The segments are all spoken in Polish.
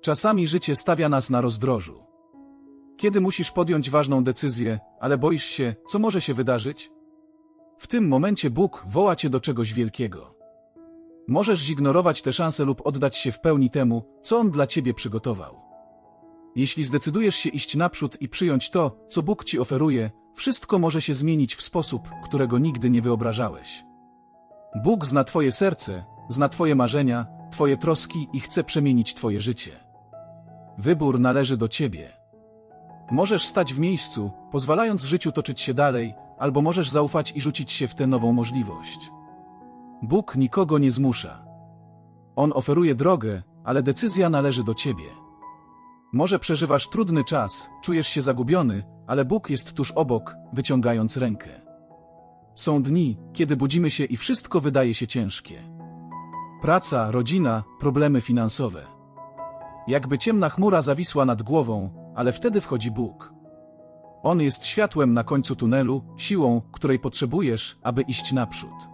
Czasami życie stawia nas na rozdrożu. Kiedy musisz podjąć ważną decyzję, ale boisz się, co może się wydarzyć? W tym momencie Bóg woła cię do czegoś wielkiego. Możesz zignorować tę szansę lub oddać się w pełni temu, co On dla ciebie przygotował. Jeśli zdecydujesz się iść naprzód i przyjąć to, co Bóg ci oferuje, wszystko może się zmienić w sposób, którego nigdy nie wyobrażałeś. Bóg zna Twoje serce, zna Twoje marzenia, Twoje troski i chce przemienić Twoje życie. Wybór należy do Ciebie. Możesz stać w miejscu, pozwalając życiu toczyć się dalej, albo możesz zaufać i rzucić się w tę nową możliwość. Bóg nikogo nie zmusza. On oferuje drogę, ale decyzja należy do Ciebie. Może przeżywasz trudny czas, czujesz się zagubiony, ale Bóg jest tuż obok, wyciągając rękę. Są dni, kiedy budzimy się i wszystko wydaje się ciężkie. Praca, rodzina, problemy finansowe. Jakby ciemna chmura zawisła nad głową, ale wtedy wchodzi Bóg. On jest światłem na końcu tunelu, siłą, której potrzebujesz, aby iść naprzód.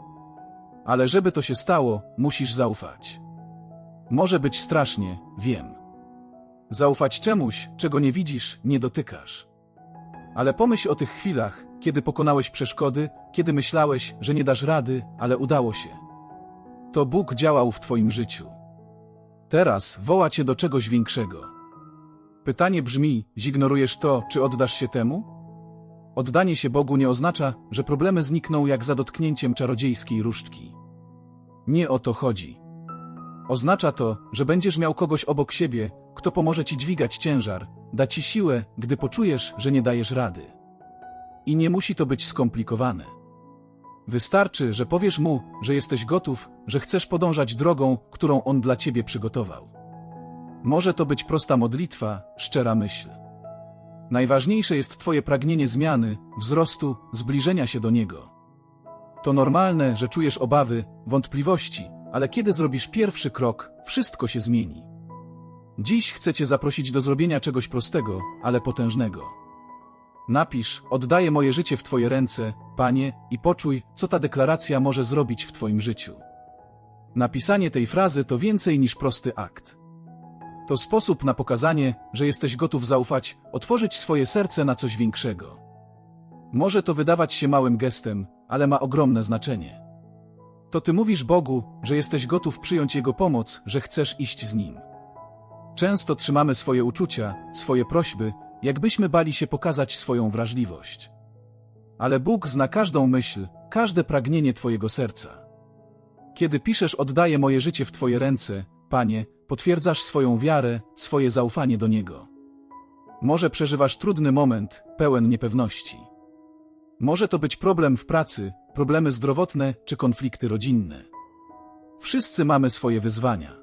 Ale żeby to się stało, musisz zaufać. Może być strasznie, wiem. Zaufać czemuś, czego nie widzisz, nie dotykasz. Ale pomyśl o tych chwilach, kiedy pokonałeś przeszkody, kiedy myślałeś, że nie dasz rady, ale udało się. To Bóg działał w Twoim życiu. Teraz woła Cię do czegoś większego. Pytanie brzmi: zignorujesz to, czy oddasz się temu? Oddanie się Bogu nie oznacza, że problemy znikną jak za dotknięciem czarodziejskiej różdżki. Nie o to chodzi. Oznacza to, że będziesz miał kogoś obok siebie, kto pomoże ci dźwigać ciężar, da ci siłę, gdy poczujesz, że nie dajesz rady. I nie musi to być skomplikowane. Wystarczy, że powiesz mu, że jesteś gotów, że chcesz podążać drogą, którą on dla ciebie przygotował. Może to być prosta modlitwa, szczera myśl. Najważniejsze jest Twoje pragnienie zmiany, wzrostu, zbliżenia się do Niego. To normalne, że czujesz obawy, wątpliwości, ale kiedy zrobisz pierwszy krok, wszystko się zmieni. Dziś chcę Cię zaprosić do zrobienia czegoś prostego, ale potężnego. Napisz, oddaję moje życie w Twoje ręce, Panie, i poczuj, co ta deklaracja może zrobić w Twoim życiu. Napisanie tej frazy to więcej niż prosty akt. To sposób na pokazanie, że jesteś gotów zaufać, otworzyć swoje serce na coś większego. Może to wydawać się małym gestem, ale ma ogromne znaczenie. To ty mówisz Bogu, że jesteś gotów przyjąć Jego pomoc, że chcesz iść z Nim. Często trzymamy swoje uczucia, swoje prośby, jakbyśmy bali się pokazać swoją wrażliwość. Ale Bóg zna każdą myśl, każde pragnienie Twojego serca. Kiedy piszesz oddaję moje życie w Twoje ręce, Panie, potwierdzasz swoją wiarę, swoje zaufanie do Niego. Może przeżywasz trudny moment, pełen niepewności. Może to być problem w pracy, problemy zdrowotne czy konflikty rodzinne. Wszyscy mamy swoje wyzwania.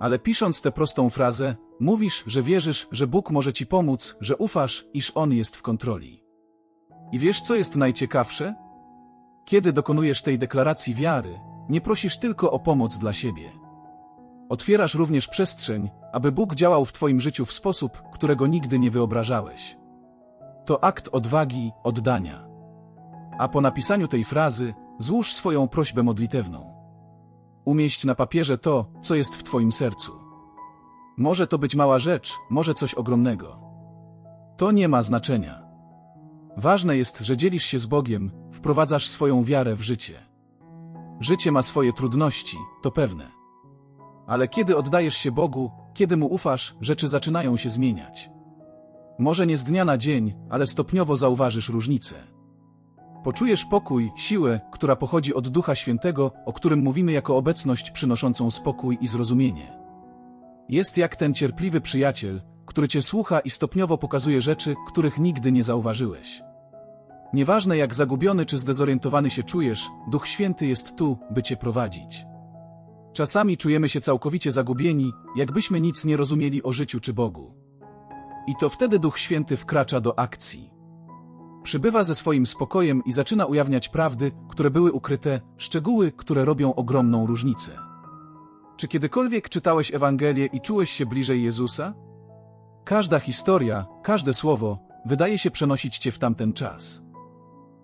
Ale pisząc tę prostą frazę, mówisz, że wierzysz, że Bóg może ci pomóc, że ufasz, iż On jest w kontroli. I wiesz, co jest najciekawsze? Kiedy dokonujesz tej deklaracji wiary, nie prosisz tylko o pomoc dla siebie. Otwierasz również przestrzeń, aby Bóg działał w Twoim życiu w sposób, którego nigdy nie wyobrażałeś. To akt odwagi, oddania. A po napisaniu tej frazy, złóż swoją prośbę modlitewną. Umieść na papierze to, co jest w Twoim sercu. Może to być mała rzecz, może coś ogromnego. To nie ma znaczenia. Ważne jest, że dzielisz się z Bogiem, wprowadzasz swoją wiarę w życie. Życie ma swoje trudności, to pewne. Ale kiedy oddajesz się Bogu, kiedy Mu ufasz, rzeczy zaczynają się zmieniać. Może nie z dnia na dzień, ale stopniowo zauważysz różnicę. Poczujesz pokój, siłę, która pochodzi od Ducha Świętego, o którym mówimy jako obecność przynoszącą spokój i zrozumienie. Jest jak ten cierpliwy przyjaciel, który cię słucha i stopniowo pokazuje rzeczy, których nigdy nie zauważyłeś. Nieważne jak zagubiony czy zdezorientowany się czujesz, Duch Święty jest tu, by cię prowadzić. Czasami czujemy się całkowicie zagubieni, jakbyśmy nic nie rozumieli o życiu czy Bogu. I to wtedy Duch Święty wkracza do akcji. Przybywa ze swoim spokojem i zaczyna ujawniać prawdy, które były ukryte, szczegóły, które robią ogromną różnicę. Czy kiedykolwiek czytałeś Ewangelię i czułeś się bliżej Jezusa? Każda historia, każde słowo wydaje się przenosić cię w tamten czas.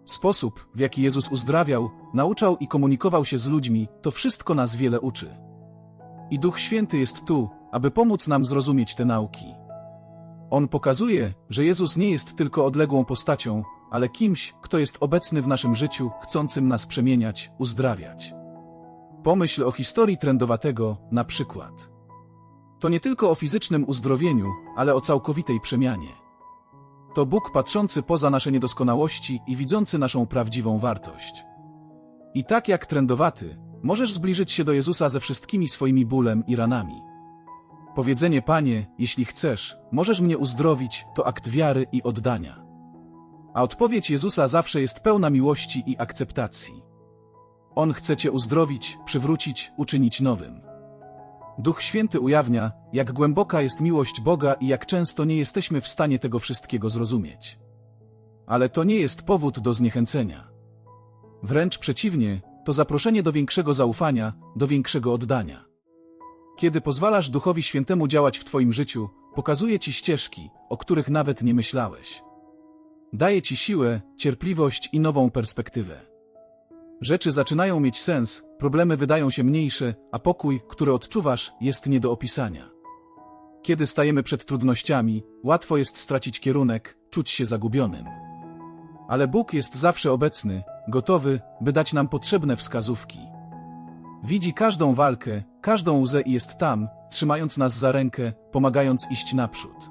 Sposób, w jaki Jezus uzdrawiał, nauczał i komunikował się z ludźmi, to wszystko nas wiele uczy. I Duch Święty jest tu, aby pomóc nam zrozumieć te nauki. On pokazuje, że Jezus nie jest tylko odległą postacią, ale kimś, kto jest obecny w naszym życiu, chcącym nas przemieniać, uzdrawiać. Pomyśl o historii trendowatego, na przykład. To nie tylko o fizycznym uzdrowieniu, ale o całkowitej przemianie. To Bóg patrzący poza nasze niedoskonałości i widzący naszą prawdziwą wartość. I tak jak trendowaty, możesz zbliżyć się do Jezusa ze wszystkimi swoimi bólem i ranami. Powiedzenie Panie, jeśli chcesz, możesz mnie uzdrowić, to akt wiary i oddania. A odpowiedź Jezusa zawsze jest pełna miłości i akceptacji. On chce Cię uzdrowić, przywrócić, uczynić nowym. Duch Święty ujawnia, jak głęboka jest miłość Boga i jak często nie jesteśmy w stanie tego wszystkiego zrozumieć. Ale to nie jest powód do zniechęcenia. Wręcz przeciwnie, to zaproszenie do większego zaufania, do większego oddania. Kiedy pozwalasz Duchowi Świętemu działać w Twoim życiu, pokazuje Ci ścieżki, o których nawet nie myślałeś. Daje Ci siłę, cierpliwość i nową perspektywę. Rzeczy zaczynają mieć sens, problemy wydają się mniejsze, a pokój, który odczuwasz, jest nie do opisania. Kiedy stajemy przed trudnościami, łatwo jest stracić kierunek, czuć się zagubionym. Ale Bóg jest zawsze obecny, gotowy, by dać nam potrzebne wskazówki. Widzi każdą walkę, każdą łzę i jest tam, trzymając nas za rękę, pomagając iść naprzód.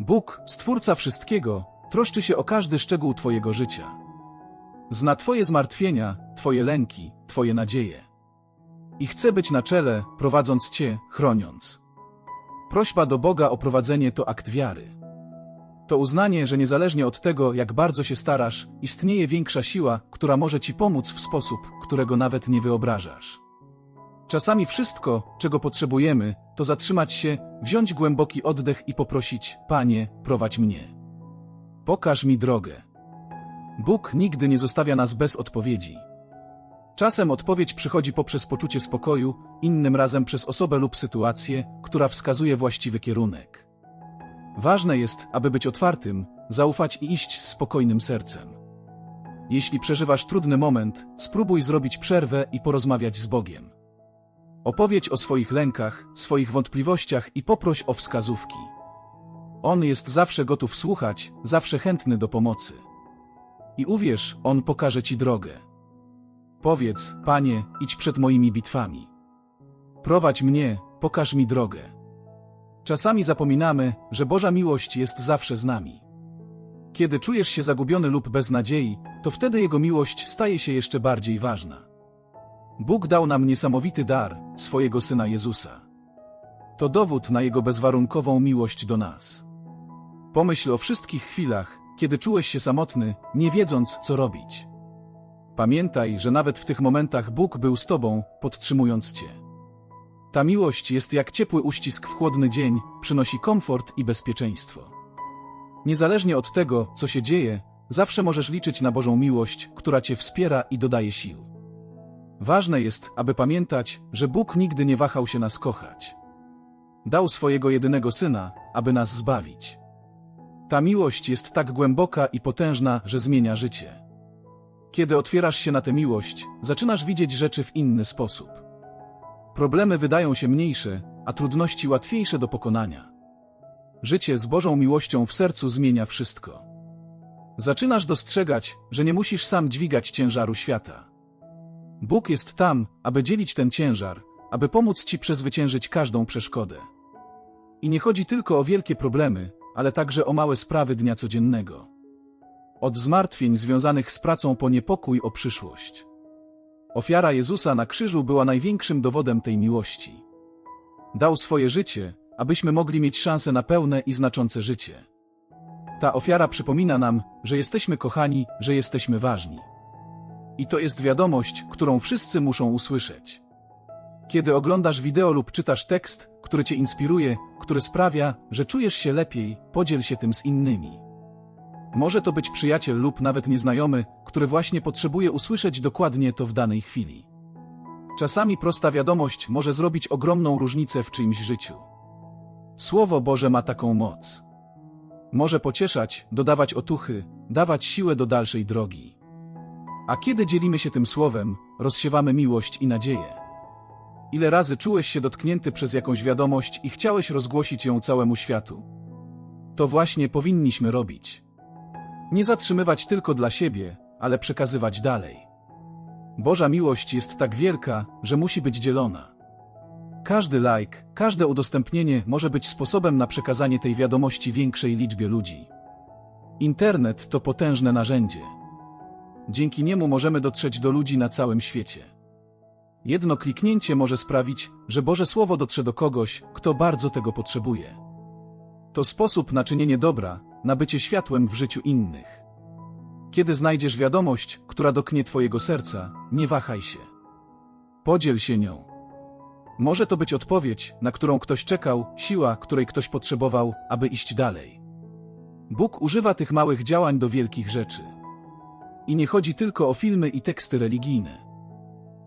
Bóg, Stwórca wszystkiego, troszczy się o każdy szczegół Twojego życia. Zna Twoje zmartwienia, Twoje lęki, Twoje nadzieje. I chce być na czele, prowadząc Cię, chroniąc. Prośba do Boga o prowadzenie to akt wiary. To uznanie, że niezależnie od tego, jak bardzo się starasz, istnieje większa siła, która może Ci pomóc w sposób, którego nawet nie wyobrażasz. Czasami wszystko, czego potrzebujemy, to zatrzymać się, wziąć głęboki oddech i poprosić: Panie, prowadź mnie. Pokaż mi drogę. Bóg nigdy nie zostawia nas bez odpowiedzi. Czasem odpowiedź przychodzi poprzez poczucie spokoju, innym razem przez osobę lub sytuację, która wskazuje właściwy kierunek. Ważne jest, aby być otwartym, zaufać i iść z spokojnym sercem. Jeśli przeżywasz trudny moment, spróbuj zrobić przerwę i porozmawiać z Bogiem. Opowiedz o swoich lękach, swoich wątpliwościach i poproś o wskazówki. On jest zawsze gotów słuchać, zawsze chętny do pomocy. I uwierz, On pokaże Ci drogę. Powiedz, Panie, idź przed moimi bitwami. Prowadź mnie, pokaż mi drogę. Czasami zapominamy, że Boża miłość jest zawsze z nami. Kiedy czujesz się zagubiony lub bez nadziei, to wtedy Jego miłość staje się jeszcze bardziej ważna. Bóg dał nam niesamowity dar, swojego Syna Jezusa. To dowód na Jego bezwarunkową miłość do nas. Pomyśl o wszystkich chwilach, kiedy czułeś się samotny, nie wiedząc, co robić. Pamiętaj, że nawet w tych momentach Bóg był z Tobą, podtrzymując Cię. Ta miłość jest jak ciepły uścisk w chłodny dzień, przynosi komfort i bezpieczeństwo. Niezależnie od tego, co się dzieje, zawsze możesz liczyć na Bożą miłość, która Cię wspiera i dodaje sił. Ważne jest, aby pamiętać, że Bóg nigdy nie wahał się nas kochać. Dał swojego jedynego Syna, aby nas zbawić. Ta miłość jest tak głęboka i potężna, że zmienia życie. Kiedy otwierasz się na tę miłość, zaczynasz widzieć rzeczy w inny sposób. Problemy wydają się mniejsze, a trudności łatwiejsze do pokonania. Życie z Bożą miłością w sercu zmienia wszystko. Zaczynasz dostrzegać, że nie musisz sam dźwigać ciężaru świata. Bóg jest tam, aby dzielić ten ciężar, aby pomóc Ci przezwyciężyć każdą przeszkodę. I nie chodzi tylko o wielkie problemy, ale także o małe sprawy dnia codziennego. Od zmartwień związanych z pracą po niepokój o przyszłość. Ofiara Jezusa na krzyżu była największym dowodem tej miłości. Dał swoje życie, abyśmy mogli mieć szansę na pełne i znaczące życie. Ta ofiara przypomina nam, że jesteśmy kochani, że jesteśmy ważni. I to jest wiadomość, którą wszyscy muszą usłyszeć. Kiedy oglądasz wideo lub czytasz tekst, który cię inspiruje, który sprawia, że czujesz się lepiej, podziel się tym z innymi. Może to być przyjaciel lub nawet nieznajomy, który właśnie potrzebuje usłyszeć dokładnie to w danej chwili. Czasami prosta wiadomość może zrobić ogromną różnicę w czyimś życiu. Słowo Boże ma taką moc. Może pocieszać, dodawać otuchy, dawać siłę do dalszej drogi. A kiedy dzielimy się tym słowem, rozsiewamy miłość i nadzieję. Ile razy czułeś się dotknięty przez jakąś wiadomość i chciałeś rozgłosić ją całemu światu? To właśnie powinniśmy robić. Nie zatrzymywać tylko dla siebie, ale przekazywać dalej. Boża miłość jest tak wielka, że musi być dzielona. Każdy like, każde udostępnienie może być sposobem na przekazanie tej wiadomości większej liczbie ludzi. Internet to potężne narzędzie. Dzięki niemu możemy dotrzeć do ludzi na całym świecie. Jedno kliknięcie może sprawić, że Boże Słowo dotrze do kogoś, kto bardzo tego potrzebuje. To sposób na czynienie dobra, na bycie światłem w życiu innych. Kiedy znajdziesz wiadomość, która doknie Twojego serca, nie wahaj się. Podziel się nią. Może to być odpowiedź, na którą ktoś czekał, siła, której ktoś potrzebował, aby iść dalej. Bóg używa tych małych działań do wielkich rzeczy. I nie chodzi tylko o filmy i teksty religijne.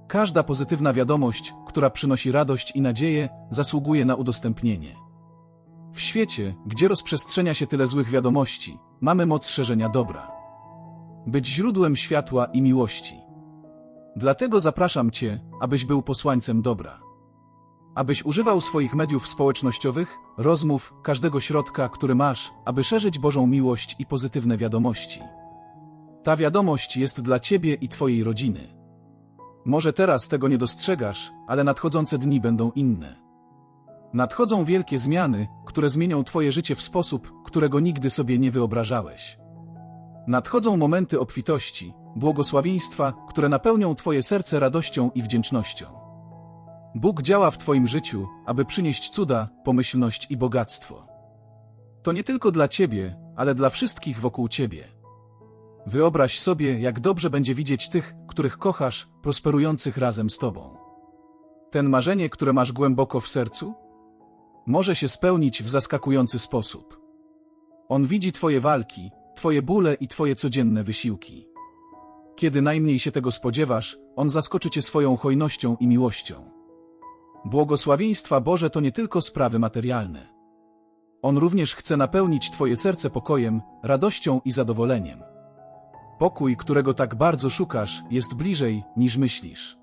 Każda pozytywna wiadomość, która przynosi radość i nadzieję, zasługuje na udostępnienie. W świecie, gdzie rozprzestrzenia się tyle złych wiadomości, mamy moc szerzenia dobra. Być źródłem światła i miłości. Dlatego zapraszam Cię, abyś był posłańcem dobra. Abyś używał swoich mediów społecznościowych, rozmów, każdego środka, który masz, aby szerzyć Bożą miłość i pozytywne wiadomości. Ta wiadomość jest dla Ciebie i Twojej rodziny. Może teraz tego nie dostrzegasz, ale nadchodzące dni będą inne. Nadchodzą wielkie zmiany, które zmienią Twoje życie w sposób, którego nigdy sobie nie wyobrażałeś. Nadchodzą momenty obfitości, błogosławieństwa, które napełnią Twoje serce radością i wdzięcznością. Bóg działa w Twoim życiu, aby przynieść cuda, pomyślność i bogactwo. To nie tylko dla Ciebie, ale dla wszystkich wokół Ciebie. Wyobraź sobie, jak dobrze będzie widzieć tych, których kochasz, prosperujących razem z Tobą. Ten marzenie, które masz głęboko w sercu, może się spełnić w zaskakujący sposób. On widzi Twoje walki, Twoje bóle i Twoje codzienne wysiłki. Kiedy najmniej się tego spodziewasz, On zaskoczy Cię swoją hojnością i miłością. Błogosławieństwa Boże to nie tylko sprawy materialne. On również chce napełnić Twoje serce pokojem, radością i zadowoleniem. Pokój, którego tak bardzo szukasz, jest bliżej, niż myślisz.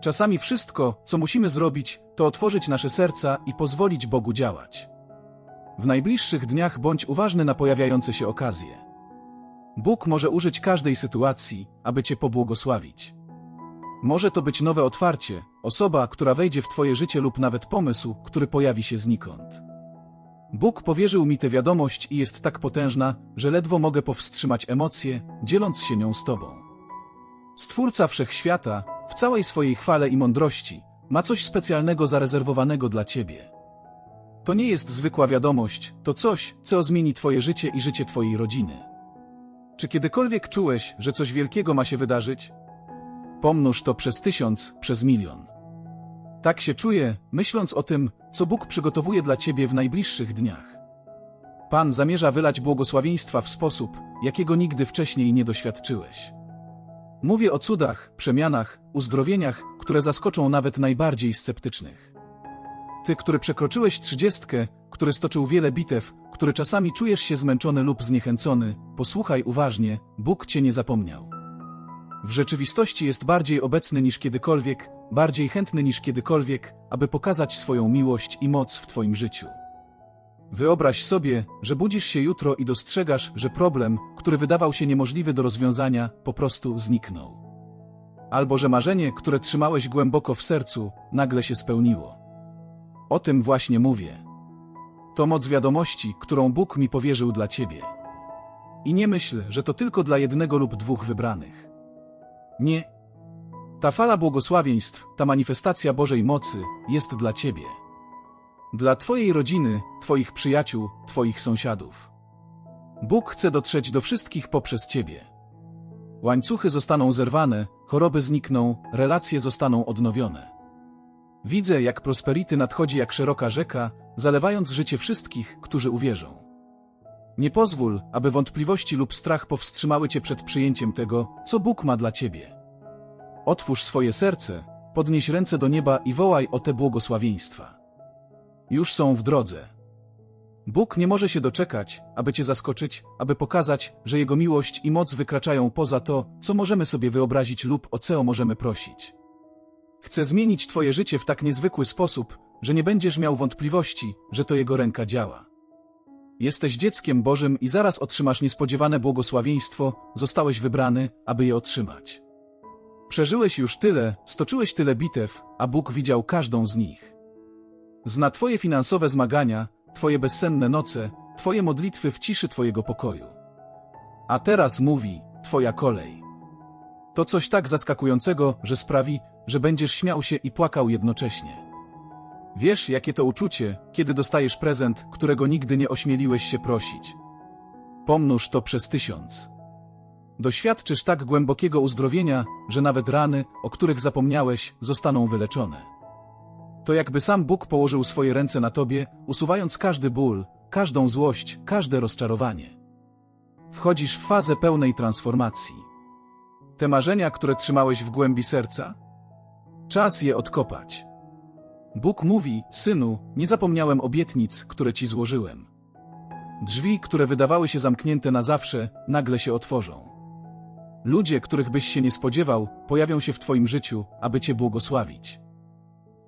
Czasami wszystko, co musimy zrobić, to otworzyć nasze serca i pozwolić Bogu działać. W najbliższych dniach bądź uważny na pojawiające się okazje. Bóg może użyć każdej sytuacji, aby Cię pobłogosławić. Może to być nowe otwarcie, osoba, która wejdzie w Twoje życie lub nawet pomysł, który pojawi się znikąd. Bóg powierzył mi tę wiadomość i jest tak potężna, że ledwo mogę powstrzymać emocje, dzieląc się nią z Tobą. Stwórca Wszechświata, w całej swojej chwale i mądrości, ma coś specjalnego zarezerwowanego dla Ciebie. To nie jest zwykła wiadomość, to coś, co zmieni Twoje życie i życie Twojej rodziny. Czy kiedykolwiek czułeś, że coś wielkiego ma się wydarzyć? Pomnóż to przez tysiąc, przez milion. Tak się czuję, myśląc o tym, co Bóg przygotowuje dla Ciebie w najbliższych dniach. Pan zamierza wylać błogosławieństwa w sposób, jakiego nigdy wcześniej nie doświadczyłeś. Mówię o cudach, przemianach, uzdrowieniach, które zaskoczą nawet najbardziej sceptycznych. Ty, który przekroczyłeś trzydziestkę, który stoczył wiele bitew, który czasami czujesz się zmęczony lub zniechęcony, posłuchaj uważnie, Bóg cię nie zapomniał. W rzeczywistości jest bardziej obecny niż kiedykolwiek, bardziej chętny niż kiedykolwiek, aby pokazać swoją miłość i moc w Twoim życiu. Wyobraź sobie, że budzisz się jutro i dostrzegasz, że problem, który wydawał się niemożliwy do rozwiązania, po prostu zniknął. Albo że marzenie, które trzymałeś głęboko w sercu, nagle się spełniło. O tym właśnie mówię. To moc wiadomości, którą Bóg mi powierzył dla Ciebie. I nie myśl, że to tylko dla jednego lub dwóch wybranych. Nie. Ta fala błogosławieństw, ta manifestacja Bożej mocy jest dla Ciebie. Dla Twojej rodziny, Twoich przyjaciół, Twoich sąsiadów. Bóg chce dotrzeć do wszystkich poprzez Ciebie. Łańcuchy zostaną zerwane, choroby znikną, relacje zostaną odnowione. Widzę, jak prosperity nadchodzi jak szeroka rzeka, zalewając życie wszystkich, którzy uwierzą. Nie pozwól, aby wątpliwości lub strach powstrzymały cię przed przyjęciem tego, co Bóg ma dla ciebie. Otwórz swoje serce, podnieś ręce do nieba i wołaj o te błogosławieństwa. Już są w drodze. Bóg nie może się doczekać, aby cię zaskoczyć, aby pokazać, że Jego miłość i moc wykraczają poza to, co możemy sobie wyobrazić lub o co możemy prosić. Chce zmienić twoje życie w tak niezwykły sposób, że nie będziesz miał wątpliwości, że to Jego ręka działa. Jesteś dzieckiem Bożym i zaraz otrzymasz niespodziewane błogosławieństwo, zostałeś wybrany, aby je otrzymać. Przeżyłeś już tyle, stoczyłeś tyle bitew, a Bóg widział każdą z nich. Zna Twoje finansowe zmagania, Twoje bezsenne noce, Twoje modlitwy w ciszy Twojego pokoju. A teraz mówi, Twoja kolej. To coś tak zaskakującego, że sprawi, że będziesz śmiał się i płakał jednocześnie. Wiesz, jakie to uczucie, kiedy dostajesz prezent, którego nigdy nie ośmieliłeś się prosić. Pomnóż to przez tysiąc. Doświadczysz tak głębokiego uzdrowienia, że nawet rany, o których zapomniałeś, zostaną wyleczone. To jakby sam Bóg położył swoje ręce na tobie, usuwając każdy ból, każdą złość, każde rozczarowanie. Wchodzisz w fazę pełnej transformacji. Te marzenia, które trzymałeś w głębi serca? Czas je odkopać. Bóg mówi, synu, nie zapomniałem obietnic, które ci złożyłem. Drzwi, które wydawały się zamknięte na zawsze, nagle się otworzą. Ludzie, których byś się nie spodziewał, pojawią się w twoim życiu, aby cię błogosławić.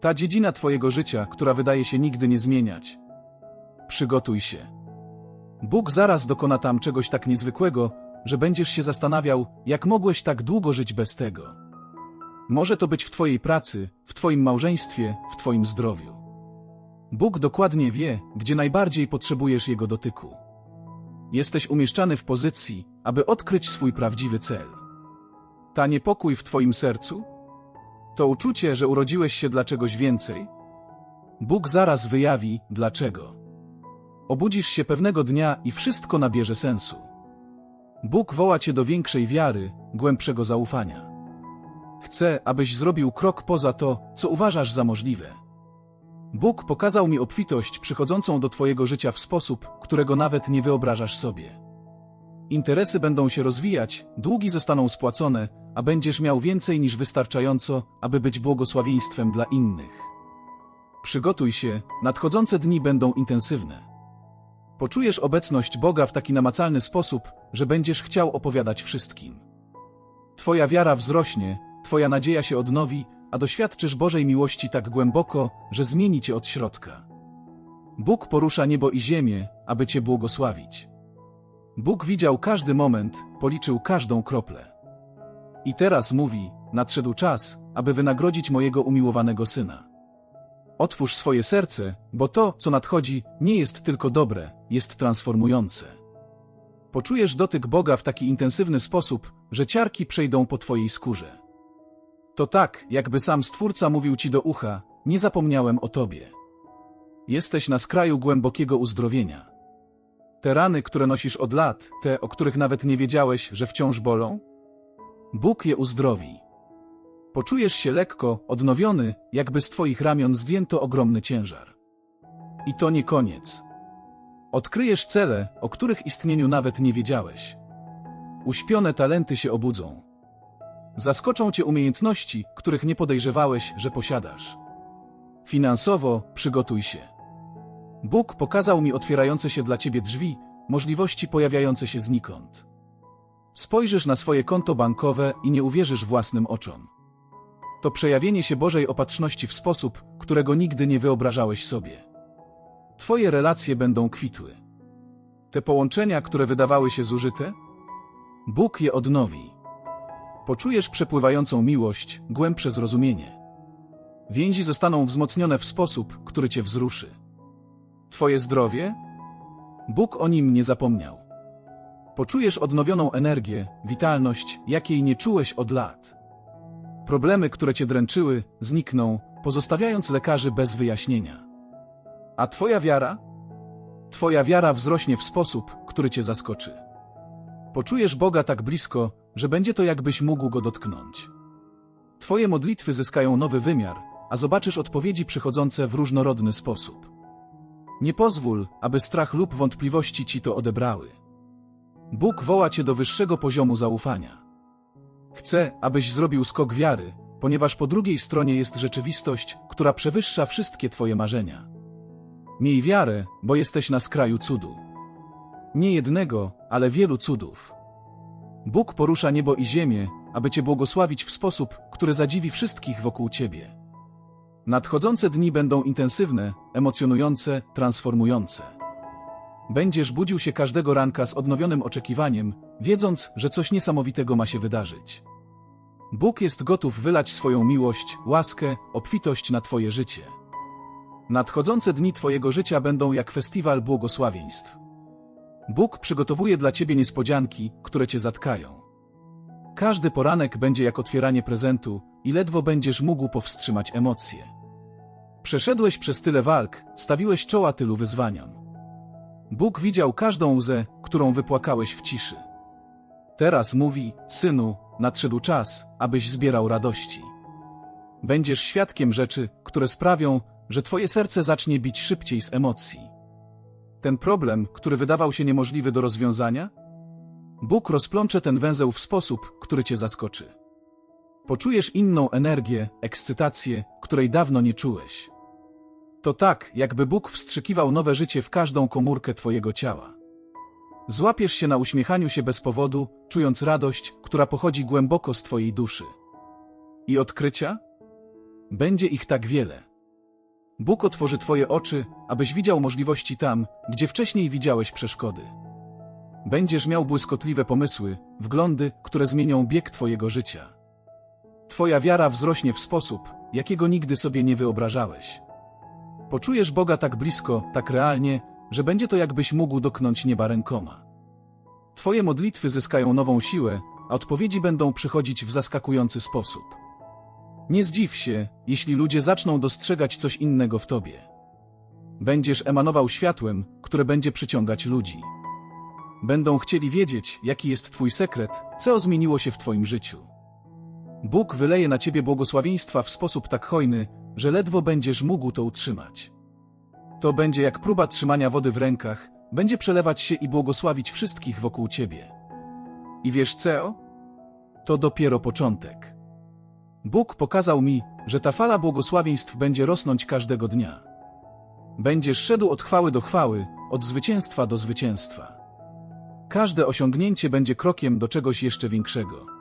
Ta dziedzina twojego życia, która wydaje się nigdy nie zmieniać. Przygotuj się. Bóg zaraz dokona tam czegoś tak niezwykłego, że będziesz się zastanawiał, jak mogłeś tak długo żyć bez tego. Może to być w Twojej pracy, w Twoim małżeństwie, w Twoim zdrowiu. Bóg dokładnie wie, gdzie najbardziej potrzebujesz Jego dotyku. Jesteś umieszczany w pozycji, aby odkryć swój prawdziwy cel. Ta niepokój w Twoim sercu? To uczucie, że urodziłeś się dla czegoś więcej? Bóg zaraz wyjawi, dlaczego. Obudzisz się pewnego dnia i wszystko nabierze sensu. Bóg woła Cię do większej wiary, głębszego zaufania. Chcę, abyś zrobił krok poza to, co uważasz za możliwe. Bóg pokazał mi obfitość przychodzącą do Twojego życia w sposób, którego nawet nie wyobrażasz sobie. Interesy będą się rozwijać, długi zostaną spłacone, a będziesz miał więcej niż wystarczająco, aby być błogosławieństwem dla innych. Przygotuj się, nadchodzące dni będą intensywne. Poczujesz obecność Boga w taki namacalny sposób, że będziesz chciał opowiadać wszystkim. Twoja wiara wzrośnie, Twoja nadzieja się odnowi, a doświadczysz Bożej miłości tak głęboko, że zmieni Cię od środka. Bóg porusza niebo i ziemię, aby Cię błogosławić. Bóg widział każdy moment, policzył każdą kroplę. I teraz mówi, nadszedł czas, aby wynagrodzić mojego umiłowanego Syna. Otwórz swoje serce, bo to, co nadchodzi, nie jest tylko dobre, jest transformujące. Poczujesz dotyk Boga w taki intensywny sposób, że ciarki przejdą po Twojej skórze. To tak, jakby sam Stwórca mówił ci do ucha, nie zapomniałem o tobie. Jesteś na skraju głębokiego uzdrowienia. Te rany, które nosisz od lat, te, o których nawet nie wiedziałeś, że wciąż bolą? Bóg je uzdrowi. Poczujesz się lekko, odnowiony, jakby z twoich ramion zdjęto ogromny ciężar. I to nie koniec. Odkryjesz cele, o których istnieniu nawet nie wiedziałeś. Uśpione talenty się obudzą. Zaskoczą cię umiejętności, których nie podejrzewałeś, że posiadasz. Finansowo przygotuj się. Bóg pokazał mi otwierające się dla ciebie drzwi, możliwości pojawiające się znikąd. Spojrzysz na swoje konto bankowe i nie uwierzysz własnym oczom. To przejawienie się Bożej opatrzności w sposób, którego nigdy nie wyobrażałeś sobie. Twoje relacje będą kwitły. Te połączenia, które wydawały się zużyte? Bóg je odnowi. Poczujesz przepływającą miłość, głębsze zrozumienie. Więzi zostaną wzmocnione w sposób, który cię wzruszy. Twoje zdrowie? Bóg o nim nie zapomniał. Poczujesz odnowioną energię, witalność, jakiej nie czułeś od lat. Problemy, które cię dręczyły, znikną, pozostawiając lekarzy bez wyjaśnienia. A twoja wiara? Twoja wiara wzrośnie w sposób, który cię zaskoczy. Poczujesz Boga tak blisko, że będzie to jakbyś mógł go dotknąć. Twoje modlitwy zyskają nowy wymiar, a zobaczysz odpowiedzi przychodzące w różnorodny sposób. Nie pozwól, aby strach lub wątpliwości ci to odebrały. Bóg woła cię do wyższego poziomu zaufania. Chce, abyś zrobił skok wiary, ponieważ po drugiej stronie jest rzeczywistość, która przewyższa wszystkie twoje marzenia. Miej wiarę, bo jesteś na skraju cudu. Nie jednego, ale wielu cudów. Bóg porusza niebo i ziemię, aby Cię błogosławić w sposób, który zadziwi wszystkich wokół Ciebie. Nadchodzące dni będą intensywne, emocjonujące, transformujące. Będziesz budził się każdego ranka z odnowionym oczekiwaniem, wiedząc, że coś niesamowitego ma się wydarzyć. Bóg jest gotów wylać swoją miłość, łaskę, obfitość na Twoje życie. Nadchodzące dni Twojego życia będą jak festiwal błogosławieństw. Bóg przygotowuje dla Ciebie niespodzianki, które Cię zatkają. Każdy poranek będzie jak otwieranie prezentu i ledwo będziesz mógł powstrzymać emocje. Przeszedłeś przez tyle walk, stawiłeś czoła tylu wyzwaniom. Bóg widział każdą łzę, którą wypłakałeś w ciszy. Teraz mówi, synu, nadszedł czas, abyś zbierał radości. Będziesz świadkiem rzeczy, które sprawią, że twoje serce zacznie bić szybciej z emocji. Ten problem, który wydawał się niemożliwy do rozwiązania? Bóg rozplącze ten węzeł w sposób, który cię zaskoczy. Poczujesz inną energię, ekscytację, której dawno nie czułeś. To tak, jakby Bóg wstrzykiwał nowe życie w każdą komórkę twojego ciała. Złapiesz się na uśmiechaniu się bez powodu, czując radość, która pochodzi głęboko z twojej duszy. I odkrycia? Będzie ich tak wiele. Bóg otworzy twoje oczy, abyś widział możliwości tam, gdzie wcześniej widziałeś przeszkody. Będziesz miał błyskotliwe pomysły, wglądy, które zmienią bieg twojego życia. Twoja wiara wzrośnie w sposób, jakiego nigdy sobie nie wyobrażałeś. Poczujesz Boga tak blisko, tak realnie, że będzie to jakbyś mógł dotknąć nieba rękoma. Twoje modlitwy zyskają nową siłę, a odpowiedzi będą przychodzić w zaskakujący sposób. Nie zdziw się, jeśli ludzie zaczną dostrzegać coś innego w tobie. Będziesz emanował światłem, które będzie przyciągać ludzi. Będą chcieli wiedzieć, jaki jest Twój sekret, co zmieniło się w Twoim życiu. Bóg wyleje na Ciebie błogosławieństwa w sposób tak hojny, że ledwo będziesz mógł to utrzymać. To będzie jak próba trzymania wody w rękach, będzie przelewać się i błogosławić wszystkich wokół Ciebie. I wiesz co? To dopiero początek. Bóg pokazał mi, że ta fala błogosławieństw będzie rosnąć każdego dnia. Będziesz szedł od chwały do chwały, od zwycięstwa do zwycięstwa. Każde osiągnięcie będzie krokiem do czegoś jeszcze większego.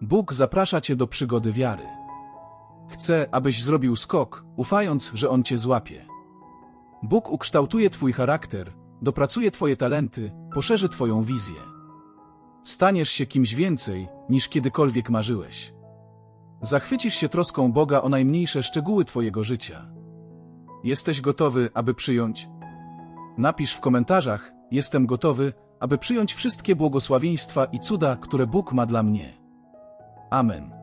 Bóg zaprasza Cię do przygody wiary. Chce, abyś zrobił skok, ufając, że On Cię złapie. Bóg ukształtuje Twój charakter, dopracuje Twoje talenty, poszerzy Twoją wizję. Staniesz się kimś więcej, niż kiedykolwiek marzyłeś. Zachwycisz się troską Boga o najmniejsze szczegóły Twojego życia. Jesteś gotowy, aby przyjąć? Napisz w komentarzach, jestem gotowy, aby przyjąć wszystkie błogosławieństwa i cuda, które Bóg ma dla mnie. Amen.